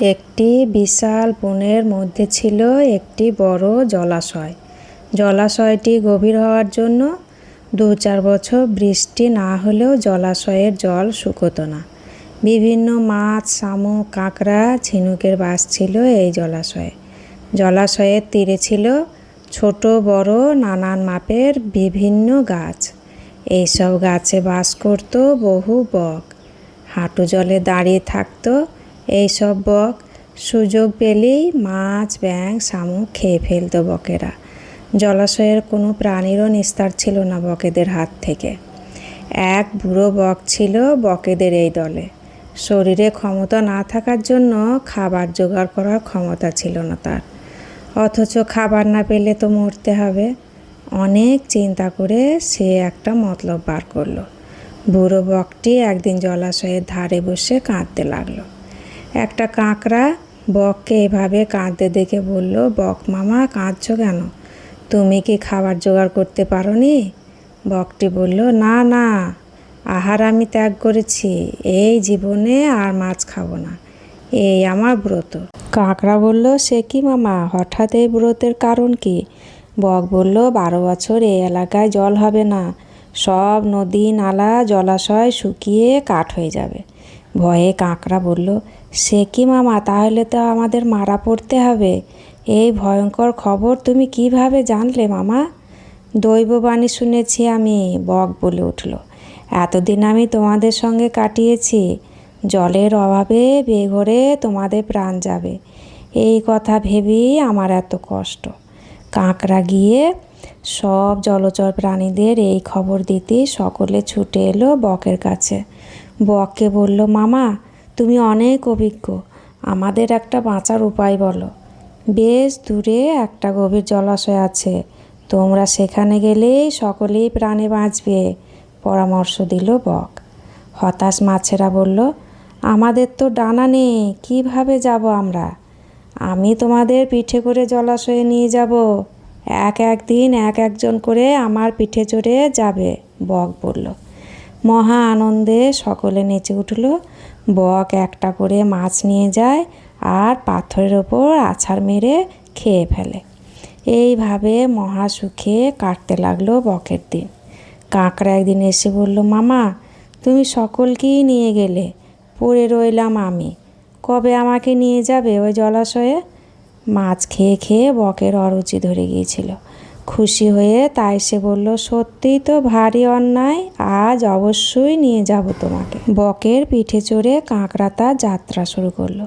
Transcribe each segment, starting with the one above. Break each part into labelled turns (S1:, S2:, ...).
S1: একটি বিশাল বনের মধ্যে ছিল একটি বড় জলাশয়। জলাশয়টি গভীর হওয়ার জন্য দু চার বছর বৃষ্টি না হলেও জলাশয়ের জল শুকোতো না। বিভিন্ন মাছ, শামুক, কাঁকড়া, ঝিনুকের বাস ছিল এই জলাশয়ে। জলাশয়ের তীরে ছিল ছোট, বড়, নানান মাপের বিভিন্ন গাছ। এইসব গাছে বাস করত বহু বক। হাঁটু জলে দাঁড়িয়ে থাকতো এইসব বক সুযোগ পেলেই মাছ, ব্যাঙ, শামুক খেয়ে ফেলতো বকেরা। জলাশয়ের কোনো প্রাণীরও নিস্তার ছিল না বকেদের হাত থেকে। এক বুড়ো বক ছিল বকেদের এই দলে। শরীরে ক্ষমতা না থাকার জন্য খাবার জোগাড় করার ক্ষমতা ছিল না তার। অথচ খাবার না পেলে তো মরতে হবে। অনেক চিন্তা করে সে একটা মতলব বার করল। বুড়ো বকটি একদিন জলাশয়ের ধারে বসে কাঁদতে লাগল। একটা কাঁকড়া বককে এভাবে কাঁদতে দেখে বলল, বক মামা, কাঁদছো কেন? তুমি কি খাবার জোগাড় করতে পারো নি বকটি বলল, না না, আহার আমি ত্যাগ করেছি, এই জীবনে আর মাছ খাব না, এই আমার ব্রত। কাঁকড়া বলল, সে কি মামা, হঠাৎ এই ব্রতের কারণ কি? বক বলল, বারো বছর এই এলাকায় জল হবে না, সব নদী, নালা, জলাশয় শুকিয়ে কাঠ হয়ে যাবে। ভয়ে কাঁকড়া বলল সে কি মামা? তাহলে তো আমাদের মারা পড়তে হবে। এই ভয়ঙ্কর খবর তুমি কীভাবে জানলে মামা? দৈববাণী শুনেছি আমি, বক বলে উঠল। এতদিন আমি তোমাদের সঙ্গে কাটিয়েছি। জলের অভাবে বেঘরে তোমাদের প্রাণ যাবে। এই কথা ভেবেই আমার এত কষ্ট। কাঁকড়া গিয়ে সব জলচর প্রাণীদের এই খবর দিতে সকলে ছুটে এলো বকের কাছে। বককে বলল, মামা তুমি অনেক অভিজ্ঞ। আমাদের একটা বাঁচার উপায় বলো। বেশ দূরে একটা গভীর জলাশয় আছে। তোমরা সেখানে গেলেই সকলেই প্রাণে বাঁচবে, পরামর্শ দিল বক। হতাশ মাছেরা বলল, আমাদের তো ডানা নেই, কীভাবে যাব আমরা? আমি তোমাদের পিঠে করে জলাশয়ে নিয়ে যাব। এক একদিন এক একজন করে আমার পিঠে চড়ে যাবে, বক বলল। মহা আনন্দে সকলে নেচে উঠল। বক একটা করে মাছ নিয়ে যায় আর পাথরের ওপর আছাড় মেরে খেয়ে ফেলে। এইভাবে মহা সুখে কাটতে লাগল বকের দিন। কাঁকড়া একদিন এসে বলল, মামা, তুমি সকলকেই নিয়ে গেলে, পড়ে রইলাম আমি। কবে আমাকে নিয়ে যাবে ওই জলাশয়ে? মাছ খেয়ে খেয়ে বকের অরুচি ধরে গিয়েছিল। খুশি হয়ে তাই সে বলল সত্যিই তো ভারী অন্যায়, আজ অবশ্যই নিয়ে যাব তোমাকে। বকের পিঠে চড়ে কাঁকড়া তার যাত্রা শুরু করল।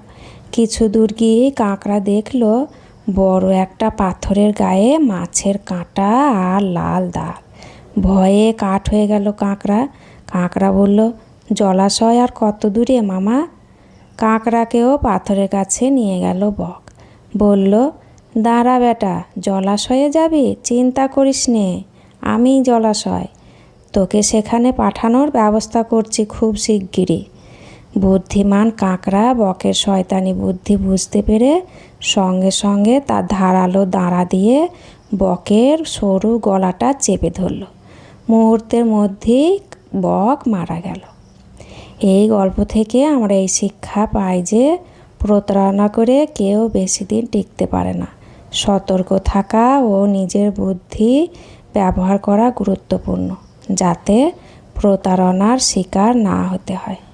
S1: কিছু দূর গিয়ে কাঁকড়া দেখল, বড় একটা পাথরের গায়ে মাছের কাঁটা আর লাল দাগ। ভয়ে কাঠ হয়ে গেল কাঁকড়া। কাঁকড়া বলল, জলাশয় আর কত দূরে মামা? কাঁকড়াকেও পাথরের কাছে নিয়ে গেল বক। বলল দাঁড়া বেটা, জলাশয়ে যাবি? চিন্তা করিস নে আমি জলাশয়। তোকে সেখানে পাঠানোর ব্যবস্থা করছি খুব শিগগিরই। বুদ্ধিমান কাঁকড়া, বকের শয়তানি বুদ্ধি বুঝতে পেরে সঙ্গে সঙ্গে তার ধারালো দাঁড়া দিয়ে বকের সরু গলাটা চেপে ধরল। মুহূর্তের মধ্যেই বক মারা গেল। এই গল্প থেকে আমরা এই শিক্ষা পাই যে প্রতারণা করে কেউ বেশি দিন টিকতে পারে না। সতর্ক থাকা ও নিজের বুদ্ধি ব্যবহার করা গুরুত্বপূর্ণ যাতে প্রতারণার শিকার না হতে হয়।